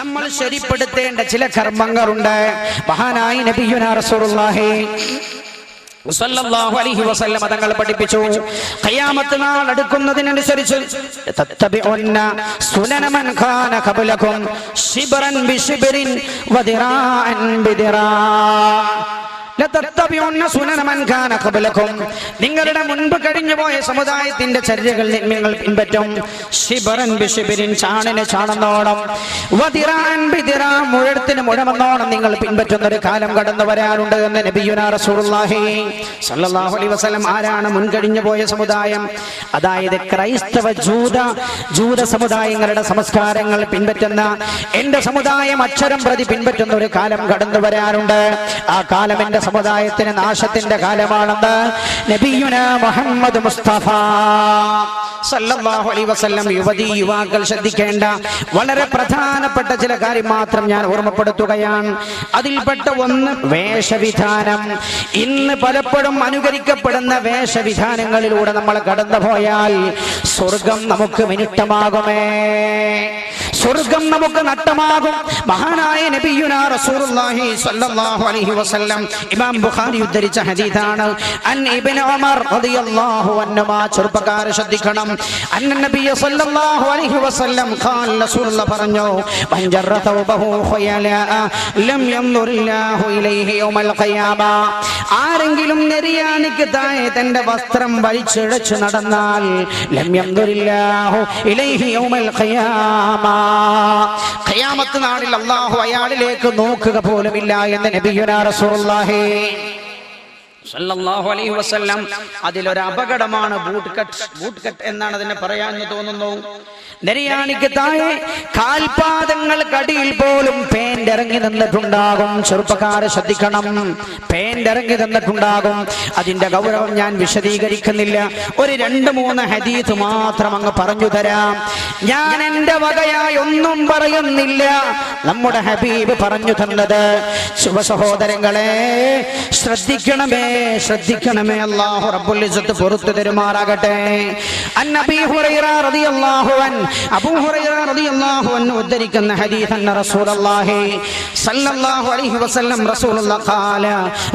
നമ്മൾ ശരിപ്പെടുത്തേണ്ട ചില കർമ്മങ്ങളുണ്ട്. മഹാനായി നബിയുന റസൂലുള്ളാഹി അലൈഹി വസല്ലം തങ്ങൾ പഠിപ്പിച്ചു. ഖിയാമത്ത് നാൾ അടുക്കുന്നതിനനുസരിച്ച് തത്തബിഉന്ന സുനന മൻ ഖാന ഖബലകും ശിബ്റൻ ബിശിബ്റിൻ വദിറാഅൻ ബിദിറാ. നിങ്ങളുടെ മുൻപ് കഴിഞ്ഞു പോയ സമുദായത്തിന്റെ ചര്യകൾ നിങ്ങൾ പിൻപറ്റും. മുഴമെന്നോണം നിങ്ങൾ പിൻപറ്റുന്ന ഒരു കാലം കടന്നു വരാനുണ്ട് എന്ന് നബിയുനാ റസൂലുള്ളാഹി സല്ലല്ലാഹു അലൈഹി വസല്ലം ആരാണ് മുൻകഴിഞ്ഞു പോയ സമുദായം? അതായത് ക്രൈസ്തവ ജൂത ജൂത സമുദായങ്ങളുടെ സംസ്കാരങ്ങൾ പിൻപറ്റുന്ന എന്റെ സമുദായം അക്ഷരം പ്രതി പിൻപറ്റുന്ന ഒരു കാലം കടന്നു വരാനുണ്ട് ആ കാലം എന്റെ സമുദായത്തിന് നാശത്തിന്റെ കാലമാണെന്ന് നബിയുന മുഹമ്മദ് മുസ്തഫ സല്ലല്ലാഹു അലൈഹി വസല്ലം യുവതി യുവാക്കൾ ശ്രദ്ധിക്കേണ്ട വളരെ പ്രധാനപ്പെട്ട ചില കാര്യം മാത്രം ഞാൻ ഓർമ്മപ്പെടുത്തുകയാണ്. അതിൽപ്പെട്ട ഒന്ന് വേഷവിധാനം. ഇന്ന് പലപ്പോഴും അനുകരിക്കപ്പെടുന്ന വേഷവിധാനങ്ങളിലൂടെ നമ്മൾ കടന്നുപോയാൽ സ്വർഗം നമുക്ക് മിനിട്ടമാകുമേ സ്വർഗം നമുക്ക് നട്ടമാകും. മഹാനായ നബിയുനാ റസൂലുള്ളാഹി സ്വല്ലല്ലാഹു അലൈഹി വസല്ലം ഇമാം ബുഖാരി ഉദ്ധരിച്ച ഹദീസാണ് അൻ ഇബ്നു ഉമർ റളിയല്ലാഹു അൻഹുമാ ചെറുപ്പക്കാർ ശ്രദ്ധിക്കണം. അൻ നബിയ സല്ലല്ലാഹു അലൈഹി വസല്ലം ഖാൽ റസൂലുള്ള പറഞ്ഞു മൻ ജറ തൗബഹു ഖയലാ ലം യംദുറില്ലാഹു ഇലൈഹി യൗമൽ ഖിയാമ. ആരെങ്കിലും നെരിയാണിക്ക് താഴെ തന്റെ വസ്ത്രം വലിച്ചിഴച്ചു നടന്നാൽ ലം യംദുറില്ലാഹു ഇലൈഹി യൗമൽ ഖിയാമ. ഖിയാമത്ത് നാളിൽ അല്ലാഹു അയാളിലേക്ക് നോക്കുക പോലുമില്ല എന്ന് നബിയുനാ റസൂലുള്ളാഹി করেন സല്ലല്ലാഹു അലൈഹി വസല്ലം അതിലൊരു അപകടമാണ് ബൂട്ട് കട്ട് ബൂട്ട് കട്ട് എന്നാണ് അതിനെ പറയാന്ന് തോന്നുന്നു. നെരിയാണിക്ക് താഴെ കാൽപാദങ്ങൾക്കടിയിൽ പോലും പേന്റ് ഇറങ്ങി നിന്നിട്ടുണ്ടാകും. ചെറുപ്പക്കാരെ ശ്രദ്ധിക്കണം. പേന്റ് ഇറങ്ങി നിന്നിട്ടുണ്ടാകും. അതിന്റെ ഗൗരവം ഞാൻ വിശദീകരിക്കുന്നില്ല. ഒരു രണ്ട് മൂന്ന് ഹദീസ് മാത്രം അങ്ങ് പറഞ്ഞു തരാം. ഞാൻ എന്റെ വകയായി ഒന്നും പറയുന്നില്ല. നമ്മുടെ ഹബീബ് പറഞ്ഞു തന്നത് ശുഭ സഹോദരങ്ങളെ ശ്രദ്ധിക്കണമേ. ശ്രദ്ധിക്കണമേ. അല്ലാഹു റബ്ബുൽ ഇസ്സത്ത് പുറത്തു തരുമാറാകട്ടെ. അന്നബി ഹുറൈറ റളിയല്ലാഹു അൻ അബൂ ഹുറൈറ റളിയല്ലാഹു അൻ ഉദ്ധരിക്കുന്ന ഹദീസ് അന്ന റസൂലുള്ളാഹി സല്ലല്ലാഹു അലൈഹി വസല്ലം റസൂലുള്ള ഖാല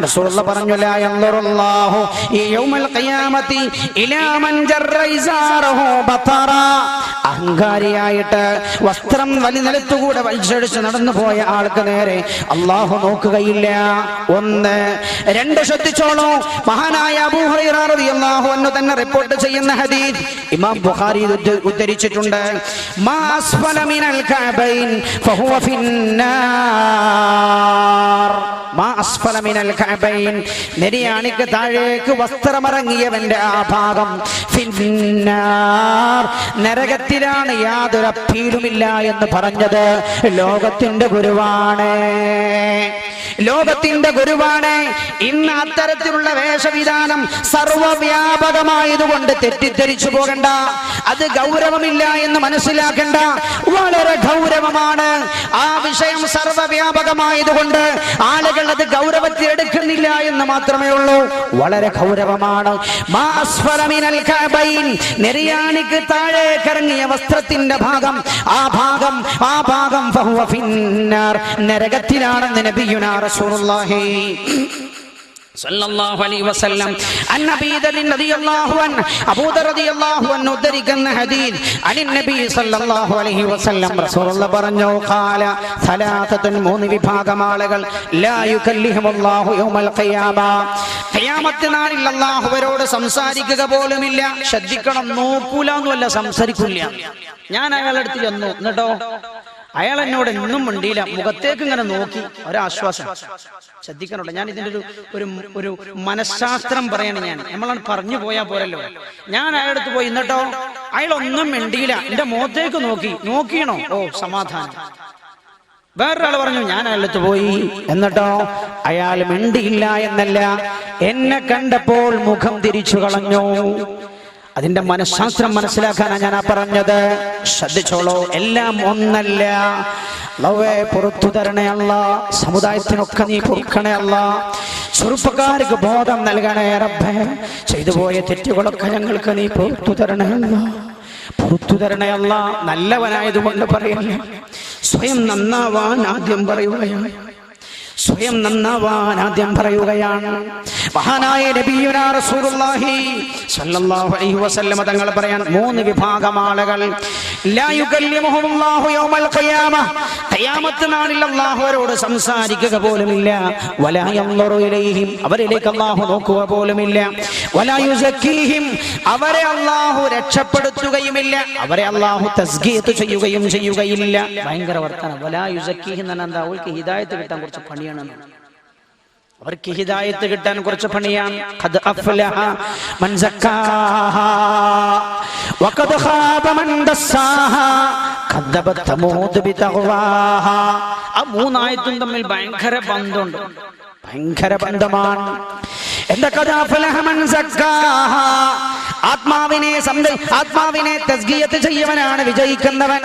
റസൂലുള്ള പറഞ്ഞു ലാ യൻദുറുല്ലാഹു ഈ യൗമൽ ഖിയാമത്തി ഇലാ മൻ ജറ ഇസാറഹു ബതറ അഹങ്കാരിയായിട്ട് വസ്ത്രം വലി നിലത്തുകൂടെ വലിച്ചടിച്ച് നടന്നു പോയ ആൾക്ക് നേരെ അള്ളാഹു നോക്കുകയില്ല. ഒന്ന് രണ്ട് ശ്രദ്ധിച്ചോളൂ. മഹാനായ അബൂ ഹുറൈറ റളിയല്ലാഹു അൻഹു തന്നെ റിപ്പോർട്ട് ചെയ്യുന്ന ഹദീസ് ഇമാം ബുഖാരി ഉദ്ധരിച്ചിട്ടുണ്ട്. നെരിയാണിക്ക് താഴേക്ക് വസ്ത്രമിറങ്ങിയവന്റെ ആ ഭാഗം ഫിന്നാർ നരകത്തിലാണ് യാതൊരു അപ്പീലുമില്ല എന്ന് പറഞ്ഞത്. ലോകത്തിന്റെ ഗുരുവാണ്. ലോകത്തിന്റെ ഗുരുവാണ്. ഇന്ന് അത്തരത്തിലുള്ള വേഷവിധാനം സർവവ്യാപകമായതുകൊണ്ട് തെറ്റിദ്ധരിച്ചു പോകണ്ട. അത് ഗൗരവമില്ല എന്ന് മനസ്സിലാക്കണ്ട. വളരെ ഗൗരവമാണ്. വിഷയം സർവവ്യാപകമായതുകൊണ്ട് ആളുകൾ അത് ഗൗരവത്തിൽ എടുക്കുന്നില്ല എന്ന് മാത്രമേ ഉള്ളൂ. വളരെ ഗൗരവമാണ്. നെറിയാണിക്ക് താഴെ കറങ്ങിയ വസ്ത്രത്തിന്റെ ഭാഗം ആ ഭാഗം ആ ഭാഗം നരകത്തിലാണെന്ന് നബിയുനാ റസൂലുള്ളാഹി. ഉദ്ധരിക്കുന്ന പറഞ്ഞു മൂന്ന് സംസാരിക്കുക പോലുമില്ല. ശ്രദ്ധിക്കണം നോക്കൂല എന്നല്ല സംസാരിക്കില്ല. ഞാൻ അയാളെടുത്ത് ചെന്നു എന്നിട്ടോ അയാൾ എന്നോട് എന്നും മിണ്ടിയില്ല. മുഖത്തേക്ക് ഇങ്ങനെ നോക്കി. ഒരാശ്വാസം. ശ്രദ്ധിക്കണല്ലോ ഞാൻ ഇതിന്റെ ഒരു ഒരു ഒരു മനഃശാസ്ത്രം പറയണ ഞാൻ. നമ്മളാണ് പറഞ്ഞു പോയാ പോരല്ലോ. ഞാൻ അയാളുടെ അടുത്ത് പോയി എന്നിട്ടോ? അയാൾ ഒന്നും മിണ്ടിയില്ല. എന്റെ മുഖത്തേക്ക് നോക്കി. നോക്കിയണോ? ഓ സമാധാനം. വേറൊരാൾ പറഞ്ഞു ഞാൻ അയാളടുത്ത് പോയി എന്നിട്ടോ? അയാൾ മിണ്ടിയില്ല എന്നല്ല. എന്നെ കണ്ടപ്പോൾ മുഖം തിരിച്ചു കളഞ്ഞു. അതിന്റെ മനഃശാസ്ത്രം മനസ്സിലാക്കാനാണ് ഞാൻ ആ പറഞ്ഞത്. ശ്രദ്ധിച്ചോളൂ എല്ലാം ഒന്നല്ല. ലവേ പുറത്തു തരണേ അല്ല. സമുദായത്തിനൊക്കെ നീ പൊറുക്കണയല്ല ചെറുപ്പക്കാർക്ക് ബോധം നൽകണേ റബ്ബേ. ചെയ്തു പോയ തെറ്റുകളൊക്കെ ഞങ്ങൾക്ക് നീ പുറത്തു തരണയല്ല പുറത്തു തരണയല്ല നല്ലവനായതുകൊണ്ട് പറയല്ലേ. സ്വയം നന്നാവാൻ ആദ്യം പറയുകയാണ് സ്വയം നന്നാവാൻ ആദ്യം പറയുകയാണ്. മഹാനായ വസല്ലമ തങ്ങൾ പറയാൻ മൂന്ന് വിഭാഗം ആളുകൾ. ലാ യുകല്ലിമുഹുല്ലാഹു യൗമൽ ഖിയാമ. ഖിയാമത്ത് നാളിൽ അല്ലാഹു അവരോട് സംസാരിക്കുക പോലുമില്ല. വലാ യൻദുറു ഇലൈഹിം. അവരിലേക്ക് അള്ളാഹു നോക്കുക പോലുമില്ല. വലാ യുസക്കീഹിം അവരെ അള്ളാഹു രക്ഷപ്പെടുത്തുകയുമില്ല. അവരെ അള്ളാഹു തസ്ഗീത്ത് ചെയ്യുകയും ചെയ്യുകയില്ല. ഭയങ്കര വർത്തനം. വലാ യുസക്കീഹിം എന്ന് എന്താ? അവൾക്ക് ഹിദായത്ത് കിട്ടാൻ കുറച്ച് പണിയാണ് അവർക്ക് ഹിദായത്ത് കിട്ടാൻ കുറച്ച് പണിയാണ്. ആ മൂന്നായത്തും തമ്മിൽ ഭയങ്കര ബന്ധമുണ്ട്. ഭയങ്കര ബന്ധമാണ്. എന്താ ഖദ് അഫ്ലഹ മൻ സക്കാഹ ആത്മാവിനെ ആത്മാവിനെ തസ്ഗീയത്ത് ചെയ്യവനാണ് വിജയിക്കുന്നവൻ.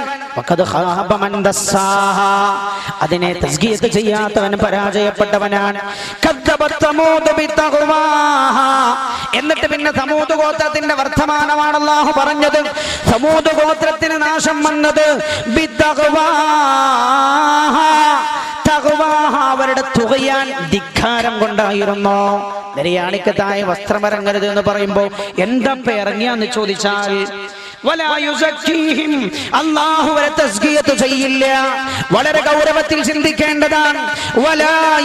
അതിനെ തസ്ഗീയത്ത് ചെയ്യാത്തവൻ പരാജയപ്പെട്ടവനാണ്. എന്നിട്ട് പിന്നെ സമൂത് ഗോത്രത്തിന്റെ വർത്തമാനമാണ് അല്ലാഹു പറഞ്ഞത്. സമൂത് ഗോത്രത്തിന് നാശം വന്നത് അവരുടെ തുകയാൻ ധിക്കാരം കൊണ്ടായിരുന്നു? നിര്യാണിക്കത്തായ വസ്ത്രമരങ്ങരുത് എന്ന് പറയുമ്പോൾ എന്തപ്പ ഇറങ്ങിയാന്ന് ചോദിച്ചാൽ അല്ലാഹു അവരെ തസ്കിയത്ത് ചെയ്യില്ല. വളരെ ഗൗരവത്തിൽ ചിന്തിക്കേണ്ടതാണ്. വലാ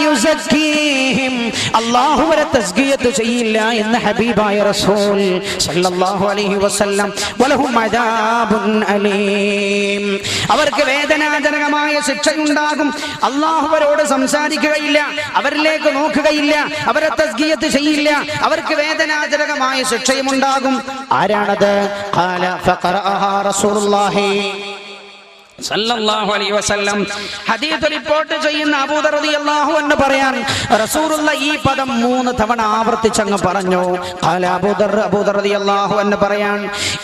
വരെ തസ്കിയത്ത് ചെയ്യില്ല എന്ന് ഹബീബായ റസൂൽ സല്ലല്ലാഹു അലൈഹി വസല്ലം. വലഹും അദാബുൻ അലീം. അവർക്ക് വേദനാജനകമായ ശിക്ഷയുണ്ടാകും. അള്ളാഹു അവരോട് സംസാരിക്കുകയില്ല. അവരിലേക്ക് നോക്കുകയില്ല. അവരെ തസ്കിയത്ത് ചെയ്യില്ല. അവർക്ക് വേദനാജനകമായ ശിക്ഷയും ഉണ്ടാകും ആരാണത് ഖാല ഫഖറഅഹാ റസൂലുള്ളാഹി സല്ലല്ലാഹു അലൈഹി വസല്ലം. ഹദീസ് റിപ്പോർട്ട് ചെയ്യുന്ന റസൂലുള്ള ഈ പദം മൂന്ന് തവണ ആവർത്തിച്ചങ്ങ് പറഞ്ഞു. ഖാല അബൂദർ അബൂദർ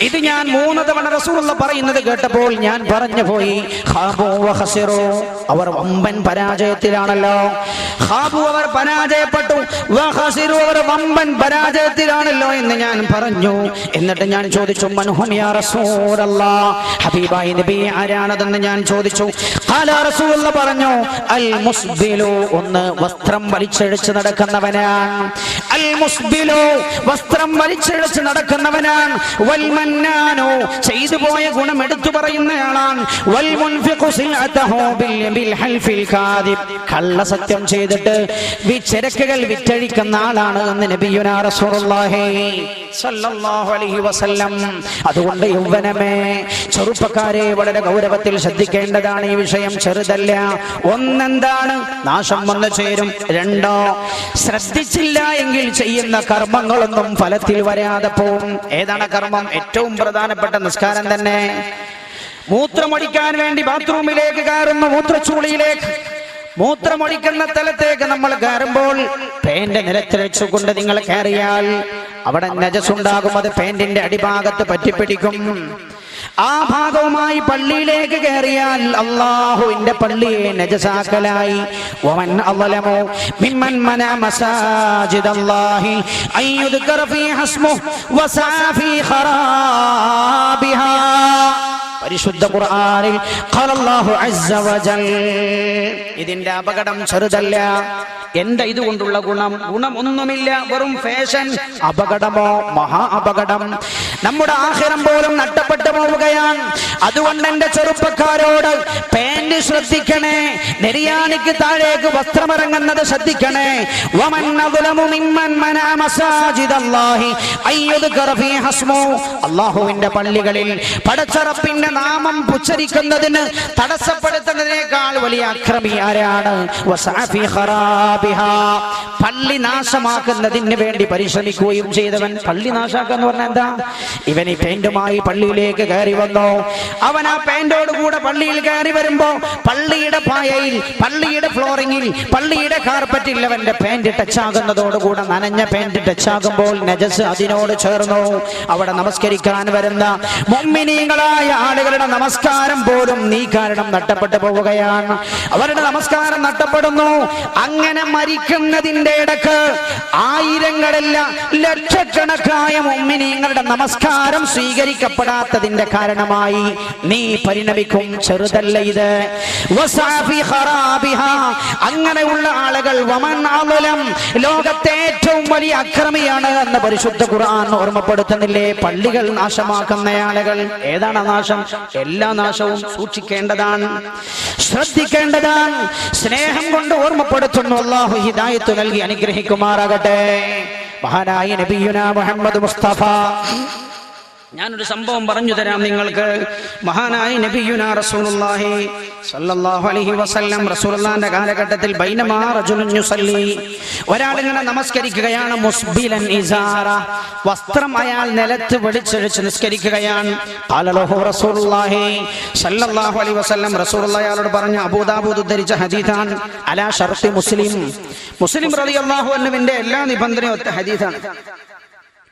ഇത് ഞാൻ തവണ റസൂലുള്ള പറയുന്നത് കേട്ടപ്പോൾ ഞാൻ പറഞ്ഞു പോയി വ അവർ വമ്പൻ പരാജയത്തിലാണല്ലോ. അവർ പരാജയപ്പെട്ടു. വ അവർ വമ്പൻ പരാജയത്തിലാണല്ലോ എന്ന് ഞാൻ പറഞ്ഞു. എന്നിട്ട് ഞാൻ ചോദിച്ചു മൻഹും യാ ഹബീബായി നബി ആരാണതെന്ന് ഞാൻ ചോദിച്ചു. റസൂലുള്ള പറഞ്ഞു അൽ മുസ്ബിലു ഒന്ന് വസ്ത്രം വലിച്ചഴിച്ച് നടക്കുന്നവനാണ്. അൽ മുസ്ബിലു വസ്ത്രം വലിച്ചഴിച്ച് നടക്കുന്നവനാണ്. വൽ മന്നാനു ചെയ്തു പോയ ഗുണം എടുത്തു പറയുന്നയാളാണ്. വൽ മുൻഫിഖു സിൽഅതഹു ബിൽ ഹൽഫിൽ കാദിബ് കള്ള സത്യം ചെയ്തിട്ട് വിചരക്കുകൾ വിറ്റഴിക്കുന്ന ആളാണ് എന്ന് നബിയുനാ റസൂലുള്ളാഹി സല്ലല്ലാഹു അലൈഹി വസല്ലം. അതുകൊണ്ട് യൗവനമേ ചെറുപ്പക്കാരെ വളരെ ഗൗരവത്തിൽ ശ്രദ്ധിക്കേണ്ടതാണ് ഈ വിഷയം ചെറുതല്ല. ഒന്നെന്താണ്? നാശം വന്നു ചേരും. രണ്ടോ ശ്രദ്ധിച്ചില്ല എങ്കിൽ ചെയ്യുന്ന കർമ്മങ്ങളൊന്നും ഫലത്തിൽ വരാതെ പോവും. ഏതാണ് കർമ്മം? ഏറ്റവും പ്രധാനപ്പെട്ട നിസ്കാരം തന്നെ. മൂത്രമൊടിക്കാൻ വേണ്ടി ബാത്റൂമിലേക്ക് കയറുന്ന മൂത്രച്ചൂളിയിലേക്ക്. മൂത്രമൊഴിക്കുന്ന സ്ഥലത്തേക്ക് നമ്മൾ കയറുമ്പോൾ പേന്റെ നിലത്ത് വെച്ചുകൊണ്ട് നിങ്ങൾ കയറിയാൽ അവിടെ നജസ് ഉണ്ടാകും അത് പേന്റിന്റെ അടിഭാഗത്ത് പറ്റിപ്പിടിക്കും. ആ ഭാഗവുമായി പള്ളിയിലേക്ക് കയറിയാൽ അള്ളാഹുവിന്റെ പള്ളിയെ നജസാക്കലായി. വമൻ അളലമു മിമ്മൻ മന മസാജിദ് അല്ലാഹി അൻ യുദ്കറ ഫീ ഹസ്മുഹു വസാ ഫീ ഖറാബിഹാ. പരിശുദ്ധ ഖുർആനിൽ ഖാലല്ലാഹു അസ്സ ഇതിന്റെ അപകടം ചെറുതല്ല. എന്താ ഇതുകൊണ്ടുള്ള ഗുണം? ഗുണം ഒന്നുമില്ല വെറും ഫാഷൻ അപകടമോ? മഹാ അപകടം. നമ്മുടെ ആഹാരം പോലും നഷ്ടപ്പെട്ടു പോവുകയാണ്. അതുകൊണ്ട് എന്റെ ചെറുപ്പക്കാരോട് പാന്റ് ശ്രദ്ധിക്കണേ. നെരിയാണിക്ക് താഴേക്ക് വസ്ത്രമിറങ്ങുന്നത് ശ്രദ്ധിക്കണേ. പള്ളികളിൽ പടച്ചറപ്പിന്റെ നാമം പുച്ഛരിക്കുന്നതിന് തടസ്സപ്പെടുത്തുന്നതിനേക്കാൾ വലിയ അക്രമി ആരാണ്. പള്ളി നാശമാക്കുന്നതിന് വേണ്ടി പരിശ്രമിക്കുകയും ചെയ്തവൻ പള്ളി നാശാക്കുക എന്ന് പറഞ്ഞാൽ എന്താ? ഇവൻ ഈ പെയിന്റുമായി പള്ളിയിലേക്ക് കയറി വന്നു. അവൻ ആ പെയിന്റോട് കൂടെ പള്ളിയിൽ കയറി വരുമ്പോ പള്ളിയുടെ പായയിൽ പള്ളിയുടെ ഫ്ലോറിംഗിൽ പള്ളിയുടെ കാർപ്പറ്റിൽ അവന്റെ പെയിന്റ് ടച്ച് ആകുന്നതോടുകൂടെ നനഞ്ഞ പെയിന്റ് ടച്ച് ആകുമ്പോൾ നജസ് അതിനോട് ചേർന്നു. അവിടെ നമസ്കരിക്കാൻ വരുന്ന മുമ്മിനീങ്ങളായ ആളുകളുടെ നമസ്കാരം പോലും നീ കാരണം നഷ്ടപ്പെട്ടു പോവുകയാണ്. അവരുടെ നമസ്കാരം നഷ്ടപ്പെടുന്നു. അങ്ങനെ മരിക്കുന്നതിന്റെ ഇടയ്ക്ക് ആയിരങ്ങളല്ല ലക്ഷക്കണക്കായ മുമ്മിനീങ്ങളുടെ നമസ്കാരം സ്വീകരിക്കപ്പെടാത്തതിന്റെ കാരണമായി നീ പരിണമിക്കും. ചെറുതല്ല ഇത്. അങ്ങനെയുള്ള ആളുകൾ വമൻ അളലം ലോകത്തെ ഏറ്റവും വലിയ അക്രമിയാണ് എന്ന് പരിശുദ്ധ ഖുർആൻ ഓർമ്മപ്പെടുത്തുന്നില്ലേ? പള്ളികൾ നാശമാക്കുന്ന ആളുകൾ. ഏതാണ് നാശം? എല്ലാ നാശവും സൂക്ഷിക്കേണ്ടതാണ്. ശ്രദ്ധിക്കേണ്ടതാണ്. സ്നേഹം കൊണ്ട് ഓർമ്മപ്പെടുത്തുന്നു അള്ളാഹു ഹിദായത്ത് നൽകി അനുഗ്രഹിക്കുമാറാകട്ടെ. മഹാനായ നബിയുന മുഹമ്മദ് മുസ്തഫ. ഞാനൊരു സംഭവം പറഞ്ഞു തരാം നിങ്ങൾക്ക്. മഹാനായ നബിയുന റസൂലുള്ളാഹി അലൈഹി വസല്ലം കാലഘട്ടത്തിൽ ബൈനമാ റജുലുൻ ഒരാൾ ഇങ്ങനെ നമസ്കരിക്കുകയാണ് മുസ്ബിലൻ ഇസാറ. വസ്ത്രം അയാൾ നിലത്ത് വെടിച്ചഴിച്ച് നിസ്കരിക്കുകയാണ്. റസൂലുള്ളാഹി അലൈഹി വസല്ലം അയാളോട് പറഞ്ഞു അബൂദാബൂദ് ഉദ്ധരിച്ച ഹദീസാണ്. അലാ ഷർത്തി മുസ്ലിം. മുസ്ലിം റളിയല്ലാഹു അൻഹുവിന്റെ എല്ലാ നിബന്ധനയും ഹദീസാണ്.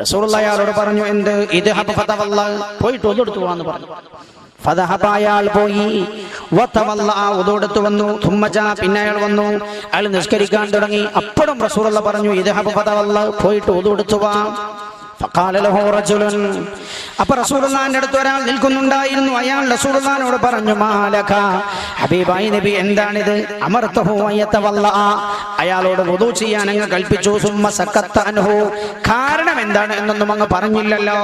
റസൂലുള്ള അയാളോട് പറഞ്ഞു എന്ത്? ഇത് പോയിട്ട് ഒതെടുത്തു പോവാന്ന് പറഞ്ഞു. അയാൾ പോയി. ഒതെടുത്തു വന്നു. തുമ്മച്ച പിന്നെ അയാൾ വന്നു. അയാൾ നിസ്കരിക്കാൻ തുടങ്ങി. അപ്പോഴും റസൂലുള്ള പറഞ്ഞു ഇത് ഫതവല്ല. പോയിട്ട് ഒതെടുത്തു വാ. അപ്പൊ റസൂലുള്ളാഹിന്റെ അടുത്ത് ഒരാൾ നിൽക്കുന്നുണ്ടായിരുന്നു. അയാൾ റസൂലുള്ളാഹിനോട് പറഞ്ഞു മാലക ഹബീബായി നബി എന്താണിത്? അമർത്തഹോ അയ്യത്തവല്ല അയാളോട് വുദൂ ചെയ്യാൻ അങ്ങ് കൽപ്പിച്ചു. സുമ്മ സക്കത്ത അൻഹു കാരണം എന്താണ് എന്നൊന്നും അങ്ങ് പറഞ്ഞില്ലല്ലോ.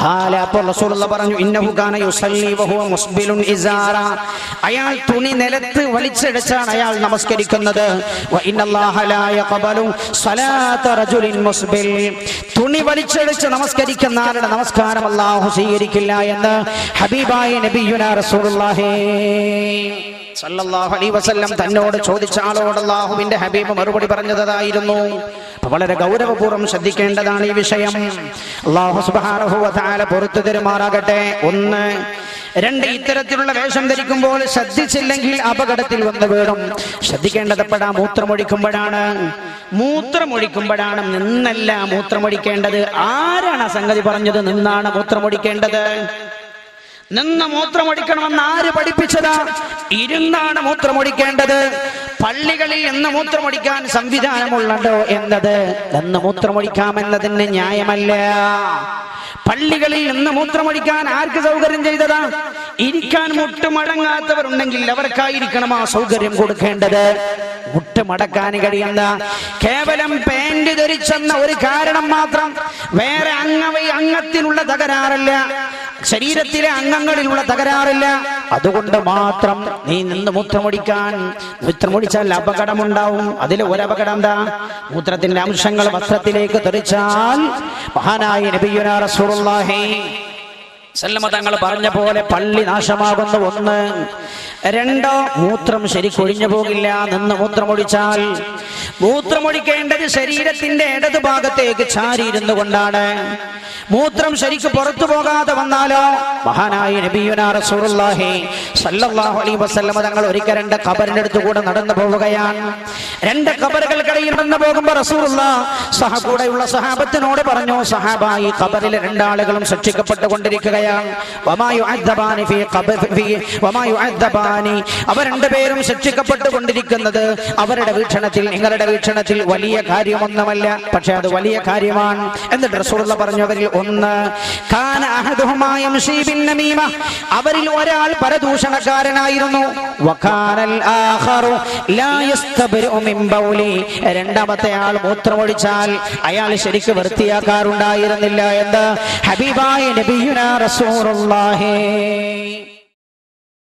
ഖാല അപ്പോൾ റസൂലുള്ള പറഞ്ഞു ഇന്നഹു മുസ്ബിലുൻ ഇസാറ. അയാൾ തുണി നിലത്ത് വലിച്ചെടുച്ചാണ് അയാൾ നമസ്കരിക്കുന്നത്. വ ഇന്നല്ലാഹ ലാ റജുലിൻ മുസ്ബിൽ. തുണി വലിച്ചെടുച്ച് നമസ്കരിക്കുന്ന ആളുടെ നമസ്കാരം അള്ളാഹു സ്വീകരിക്കില്ല എന്ന് ഹബീബായ നബിയുന റസൂലുള്ളാഹി. സല്ലല്ലാഹു അലൈഹി വസല്ലം തന്നോട് ചോദിച്ച ആളോട് അള്ളാഹുവിന്റെ ഹബീബ് മറുപടി പറഞ്ഞതായിരുന്നു വളരെ ഗൗരവപൂർവം ശ്രദ്ധിക്കേണ്ടതാണ് ഈ വിഷയം. അള്ളാഹു സുബ്ഹാനഹു പൊറുത്തു തരുമാറാകട്ടെ. ഒന്ന് രണ്ട് ഇത്തരത്തിലുള്ള വേഷം ധരിക്കുമ്പോൾ ശ്രദ്ധിച്ചില്ലെങ്കിൽ അപകടത്തിൽ വന്ന് വീഴും. ശ്രദ്ധിക്കേണ്ടത് എപ്പോഴാ? മൂത്രമൊഴിക്കുമ്പോഴാണ്. മൂത്രമൊഴിക്കുമ്പോഴാണ് നിന്നല്ല മൂത്രമൊഴിക്കേണ്ടത്. ആരാണ് സംഗതി പറഞ്ഞത്? നിന്നാണ് മൂത്രമൊഴിക്കേണ്ടത്? നിന്ന് മൂത്രമൊടിക്കണമെന്ന് ആര് പഠിപ്പിച്ചതാ? ഇരുന്നാണ് മൂത്രമൊടിക്കേണ്ടത് പള്ളികളിൽ എന്ന് മൂത്രമൊടിക്കാൻ സംവിധാനമുള്ളതോ എന്നത്? എന്ന് മൂത്രമൊടിക്കാമെന്നതിന് ന്യായമല്ല. പള്ളികളിൽ നിന്ന് മൂത്രമൊഴിക്കാൻ ആർക്ക് സൗകര്യം ചെയ്തതാ? ഇരിക്കാൻ മുട്ടുമടങ്ങാത്തവരുണ്ടെങ്കിൽ അവർക്കായിരിക്കണം ആ സൗകര്യം കൊടുക്കേണ്ടത്. മുട്ടുമടക്കാൻ കഴിയുന്ന കേവലം പാന്റ് ധരിച്ചെന്ന ഒരു കാരണം മാത്രം വേറെ അംഗവൈ അംഗത്തിനുള്ള തകരാറല്ല. ശരീരത്തിലെ അംഗങ്ങളിലുള്ള തകരാറില്ല. അതുകൊണ്ട് മാത്രം നീ നിന്ന് മൂത്രമൊടിക്കാൻ മൂത്രമൊടിച്ചാൽ അപകടമുണ്ടാവും. അതിൽ ഒരപകടം എന്താ? മൂത്രത്തിന്റെ അംശങ്ങൾ വസ്ത്രത്തിലേക്ക് തെറിച്ചാൽ മഹാനായ നബിയുനാ റസൂലുള്ളാഹി സല്ലമ തങ്ങൾ പറഞ്ഞ പോലെ പള്ളി നാശമാകുന്ന ഒന്ന്. രണ്ടോ മൂത്രം ശരിക്കൊഴിഞ്ഞു പോകില്ല. നിന്ന് മൂത്രമൊഴിച്ചാൽ മൂത്രമൊഴിക്കേണ്ടത് ശരീരത്തിന്റെ ഇടതുഭാഗത്തേക്ക് ചാരിയിരുന്നു കൊണ്ടാണ് മൂത്രം ശരിക്ക് പുറത്തു പോകാതെ വന്നാലോ? മഹാനായ നബിയുന റസൂലുള്ളാഹി അലൈഹി വസല്ലമ തങ്ങൾ ഒരിക്കൽ രണ്ട് ഖബറിന്റെ അടുത്ത് കൂടെ നടന്നു പോവുകയാണ്. രണ്ട് ഖബറുകൾക്കിടയിൽ നടന്നു പോകുമ്പോൾ റസൂലുള്ള സഹ കൂടെയുള്ള സഹാബത്തിനോട് പറഞ്ഞു സഹാബ ഈ ഖബറിലെ രണ്ടാളുകളും വമാ യുഅദ്ദബാനി അവർ രണ്ടുപേരും ശിക്ഷിക്കപ്പെട്ടുകൊണ്ടിരിക്കുന്നത് അവരുടെ വീക്ഷണത്തിൽ നിങ്ങളുടെ വീക്ഷണത്തിൽ വലിയ കാര്യമൊന്നുമല്ല പക്ഷെ അത് വലിയ കാര്യമാണ്. എന്നിട്ട് റസൂലുള്ള പറഞ്ഞു അവരിൽ ഒന്ന്. അവരിൽ ഒരാൾ പരദൂഷണക്കാരനായിരുന്നു. രണ്ടാമത്തെ ആൾ മൂത്രമൊഴിച്ചാൽ അയാൾ ശരിക്ക് വൃത്തിയാക്കാറുണ്ടായിരുന്നില്ല. എന്ന് ഹബീബായ നബിയുനാ റസൂലുള്ളാഹി.